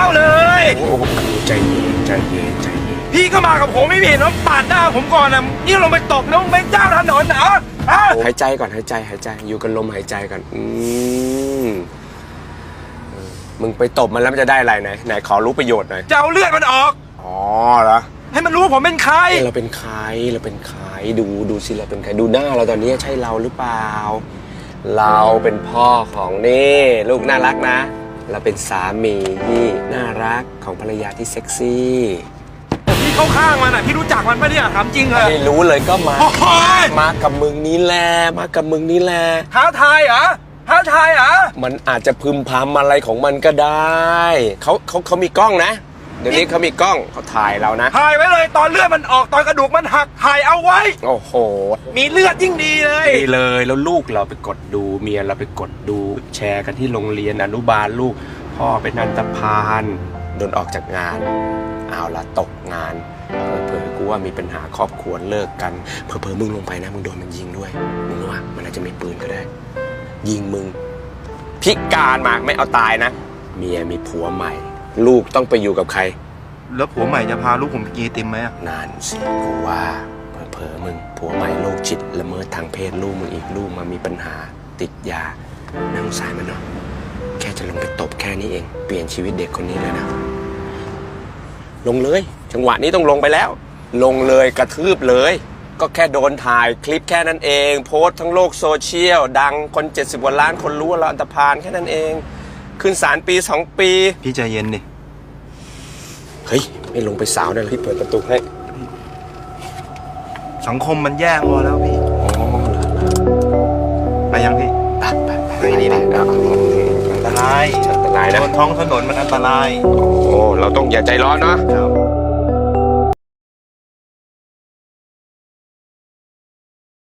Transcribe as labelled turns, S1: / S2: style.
S1: าเลย
S2: โอ้โหใจเย็นใจเย็นใจเย็น
S1: พี่ก็มากับผมไม่เห็นว่าปาดหน้าผมก่อนนะนี่ลงไปตบแล้วงไม่เจ้าถนนเหรอ
S2: หายใจก่อนหายใจหายใจ อยู่กันลมหายใจก่อนอืมมึงไปตบมันแล้วมันจะได้อะไรไหนไหนขอรู้ประโยชน์หน่อย
S1: จะเอาเลือดมันออก
S2: อ๋อเหรอ
S1: ให้มันรู้ว่าผมเป็นใคร
S2: เราเป็นใครเราเป็นใครดูดูสิเราเป็นใครดูหน้าเราตอนนี้ใช่เราหรือเปล่า เราเป็นพ่อของนี่ ลูกน่ารักนะ เราเป็นสามีที่น่ารักของภรรยาที่เซ็กซี่
S1: พี่เข้าข้างมันอะพี่รู้จักมันปะเนี่ยถามจริงเลย
S2: ไม่รู้เลยก็มา
S1: โอ้ย
S2: มากับมึงนี่แหละมากับมึงนี่แหละ
S1: ท้าทายเหรอท้าทายเหรอ
S2: มันอาจจะพึมพำอะไรของมันก็ได้เขาเขาเขามีกล้องนะ เดี๋ยวนี้เขามีกล้องเขาถ่ายเรานะ
S1: ถ่ายไว้เลยตอนเลือดมันออกตอนกระดูกมันหักถ่าย เอาไว้
S2: โอ้โห
S1: มีเลือดยิ่งดีเลย
S2: ดีเลยแล้วลูกเราไปกดดูเมียเราไปกดดูแชร์กันที่โรงเรียนอนุบาลลูก พ่อเป็นนันตพานโดนออกจากงาน เอาละตกงานเผลอๆกูว่ามีปัญหาครอบครัวเลิกกันเผลอๆมึงลงไปนะมึงโดนมันยิงด้วยมึงรู้ว่ามันอาจจะมีปืนก็ได้ ยิงมึงพิการมาไม่เอาตายนะ เมียมีผัวใหม่ ลูกต้องไปอยู่กับใคร
S1: แล้วผัวใหม่จะพาลูกผมไปกินไอติมไหมอะ
S2: นานสิกูว่า รคจิตละเมิดทางเพศลูกมึงอีกลูกมามีปัญหาติดยาน่าสงสารมันเนาะแค่จะลงไปตบแค่นี้เอง เปลี่ยนชีวิตเด็กคนนี้เลยนะ ลงเลย จังหวะนี้ต้องลงไปแล้ว ลงเลยกระทืบเลย ก็แค่โดนถ่ายคลิปแค่นั้นเอง โพสต์ทั้งโลกโซเชียล ดังคน 70กว่าล้านคนรู้ว่าเราอันตรพานแค่นั้นเอง ขึ้นศาลปีสองปี
S1: พี่ใจเย็นดิ
S2: เฮ้ย ไม่ลงไปสาวนะพี่เปิดประตูให้
S1: สังคมมันแย่พอแล้วพี่
S2: อ๋อเหรอ
S1: ไปยังพี่
S2: ไปไปไป
S1: ไปนี่ดิ
S2: เอา
S1: อันตราย
S2: อันตรายนะ
S1: บนท้องถนนมันอันตราย
S2: โอ้ เราต้องอย่าใจร้อนเนาะ
S1: ครับ